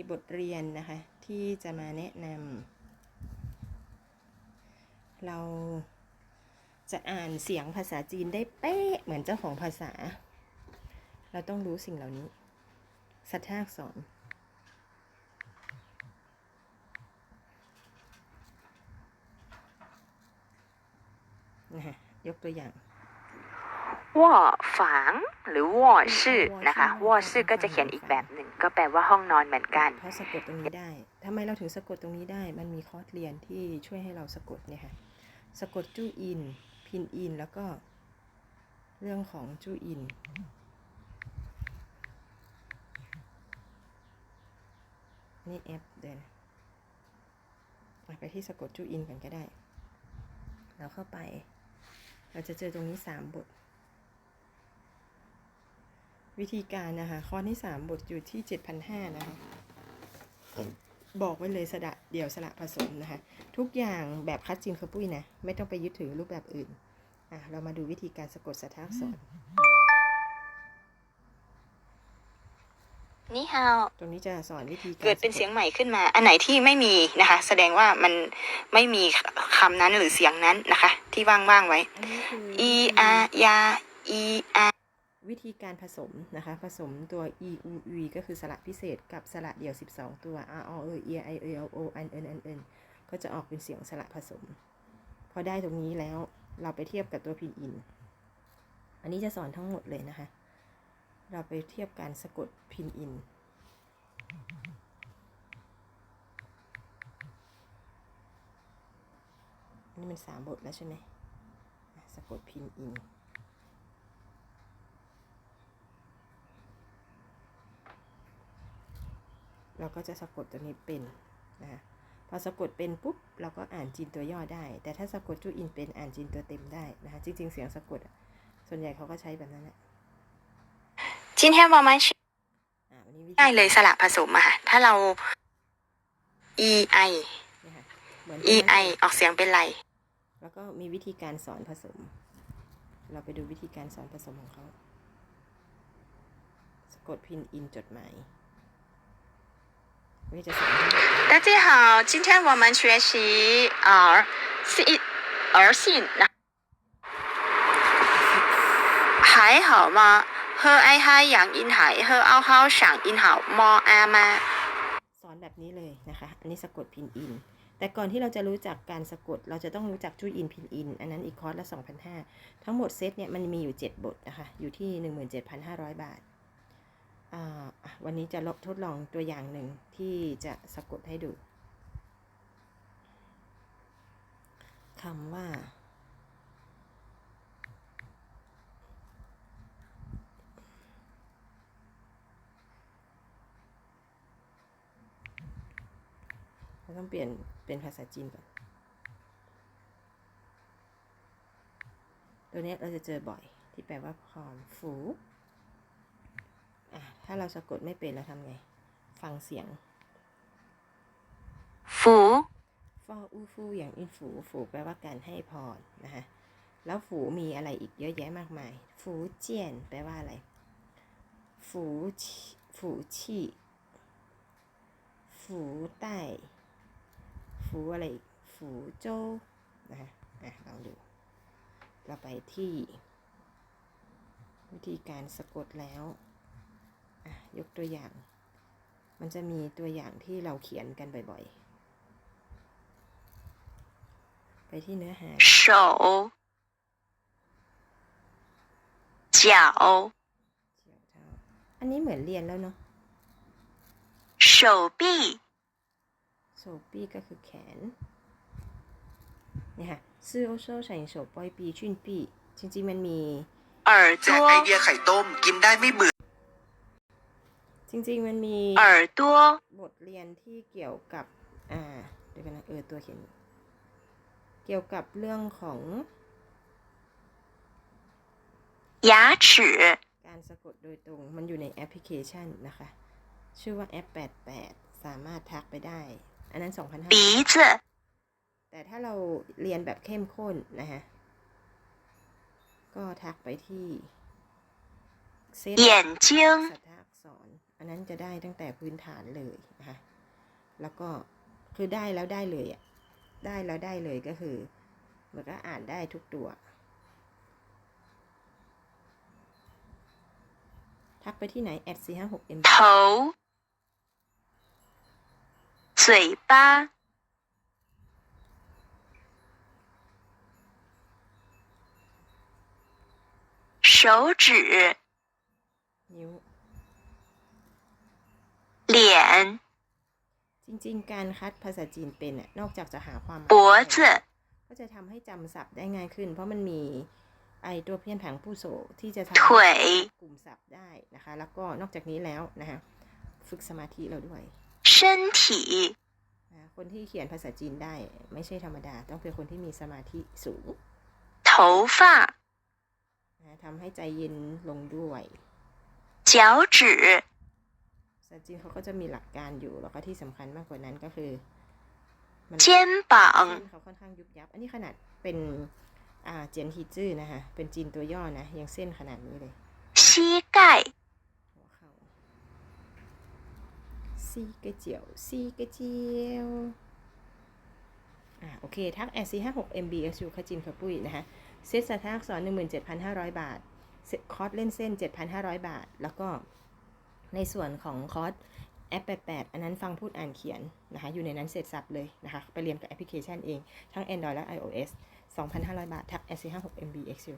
ีบทเรียนนะคะ ที่จะมาแนะนำเราจะอ่านเสียงภาษาจีนได้เป๊ะเหมือนเจ้าของภาษา เราต้องรู้สิ่งเหล่านี้ สัทธาอักษรนะคะยกตัวอย่างวอฝังหรือวอชื่อนะคะวอชื่อก็จะเขียนอีกแบบหนึ่ง ก็แปลว่าห้องนอนเหมือนกันเพราะสะกดตรงนี้ได้ทำไมเราถึงสะกดตรงนี้ได้ มันมีคอร์สเรียนที่ช่วยให้เราสะกดเนี่ยค่ะ สะกดจู้อิน พินอิน แล้วก็ เรื่องของจู้อิน นี่แอปเดินไปที่สะกดจู้อินกันก็ได้ เราเข้าไป เราจะเจอตรงนี้สามบท วิธีการนะคะ ข้อที่สามบทอยู่ที่เจ็ดพันห้านะคะ บอกไว้เลยสระเดี่ยวสระผสมนะคะ ทุกอย่างแบบคัดจินเคอร์ปุ้ยนะ ไม่ต้องไปยึดถือรูปแบบอื่น อะ เรามาดูวิธีการสะกดสถาอักษรนี่ฮาวตรงนี้จะสอนวิธีการเกิดเป็นสะเสียงใหม่ขึ้นมา อันไหนที่ไม่มีนะคะ แสดงว่ามันไม่มีคำนั้นหรือเสียงนั้นนะคะ ที่ว่างๆไว้อันนี้คืออีอายาอีอา วิธีการผสมนะคะ ผสมตัว e u e ก็คือสระพิเศษกับสระเดี่ยว 12 ตัว r o e e i e l o n n n n ก็จะออกเป็นเสียงสระผสม พอได้ตรงนี้แล้วเราไปเทียบกับตัวพินอิน อันนี้จะสอนทั้งหมดเลยนะคะ เราไปเทียบการสะกดพินอินอันนี้มันสามบทแล้วใช่ไหม สะกดพินอิน เราก็จะสะกดตัวนี้เป็นนะพอสะกดเป็นปุ๊บเราก็อ่านจีนตัวย่อได้ แต่ถ้าสะกดจูอินเป็นอ่านจีนตัวเต็มได้นะคะจริง ๆ เสียงสะกดส่วนใหญ่เขาก็ใช้แบบนั้นแหละจินเทวมันง่ายเลยสระผสมอะค่ะถ้าเรา e i e i ออกเสียงเป็นไร แล้วก็มีวิธีการสอนผสม เราไปดูวิธีการสอนผสมของเขาสะกดพินอินจดหมาย 大家好，今天我们学习儿信儿信，还好吗？喝爱嗨阳音海，喝凹好上音好么阿妈。 สอนแบบนี้เลยนะคะ อันนี้สะกดพินอิน แต่ก่อนที่เราจะรู้จักการสะกด เราจะต้องรู้จักจุยอินพินอิน อันนั้นอีกคอร์สละ2,500 ทั้งหมดเซตเนี่ยมันมีอยู่ 7 บทนะคะ อยู่ที่ 17,500 บาท อ่าอ่ะ วันนี้จะลบทดลองตัวอย่างหนึ่งที่จะสะกดให้ดูคำว่า เราต้องเปลี่ยนเป็นภาษาจีนก่อน ตัวนี้เราจะเจอบ่อยที่แปลว่าพรฝู ถ้าเราสะกดไม่เป็นเราทำไง ฟังเสียง福ฟออูฟูอย่างอินฝูฝูแปลว่าการให้พรนะคะแล้วฝูมีอะไรอีกเยอะแยะมากมาย ฝูเจียนแปลว่าอะไร ฝูชีฝูชี่ฝูใต้ฝูอะไรอีกฝูโจ้นะคะอะลองดู เราไปที่ วิธีการสะกดแล้วอะ ยกตัวอย่าง มันจะมีตัวอย่างที่เราเขียนกันบ่อยๆ ไปที่เนื้อหา 手脚 เฉียวเท้าอันนี้เหมือนเรียนแล้วเนาะ 手臂 โซปี้ก็คือแขนนี่ค่ะซื่อโอโซใส่โซปอยปีชุนปีจริงๆมันมี 耳 แจกไอ 朵 เดียไข่ต้ม กินได้ไม่เบื่อ จริง ๆ มันมี 耳朵 บทเรียนที่เกี่ยวกับ อ่าเดี๋ยวกันนะเออตัวเขียน เกี่ยวกับเรื่องของ 牙齿 การสะกดโดยตรง มันอยู่ในแอปพลิเคชันนะคะ ชื่อว่าแอป 88 สามารถทักไปได้ อันนั้น 2,500 鼻子 แต่ถ้าเราเรียนแบบเข้มข้นนะฮะ ก็ทักไปที่ เซต 眼睛 สัทธอักษร อันนั้นจะได้ตั้งแต่พื้นฐานเลยนะคะ แล้วก็คือได้แล้วได้เลยอ่ะ ได้แล้วได้เลยก็คือมันก็อ่านได้ทุกตัว ทักไปที่ไหน at 4 5 6 m 头嘴巴手指 นิ้ว 脸 จริงๆ การคัดภาษาจีนเป็นน่ะนอกจากจะหาความหมาย 脖 ได้ 子 ก็จะทำให้จำศัพท์ได้ง่ายขึ้น เพราะมันมีไอตัวเพี้ยนผังผู้โสที่จะทำให้ ถวย กลุ่มศัพท์ได้นะคะ แล้วก็นอกจากนี้แล้วนะคะฝึกสมาธิเราด้วย 身体 นะคนที่เขียนภาษาจีนได้ไม่ใช่ธรรมดา ต้องเป็นคนที่มีสมาธิสูง 头发 นะทำให้ใจเย็นลงด้วย 脚趾 ซาจีนเขาก็จะมีหลักการอยู่แล้วก็ที่สำคัญมากกว่านั้นก็คือเชียนปังเขาค่อนข้างยุบยับ อันนี้ขนาดเป็นอ่าเจียนฮีจื้อนะคะเป็นจีนตัวย่อนะยังเส้นขนาดนี้เลยซีไก่หัวเข่าซีกระเจียวซีกระเจียวอ่าโอเค ทักแอซีห้าหกเอ็มบีเอสยูขจินขปุ้ยนะคะเซตสาทักสอนหนึ่งหมื่นเจ็ดพันห้าร้อยบาทคอร์สเล่นเส้นเจ็ดพันห้าร้อยบาท แล้วก็ ในส่วนของคอร์สแอป88 อันนั้นฟังพูดอ่านเขียนนะคะ อยู่ในนั้นเสร็จสับเลยนะคะ ไปเรียนกับแอปพลิเคชันเอง ทั้ง Android และ iOS 2,500 บาท ทัก s 5 6 MB XU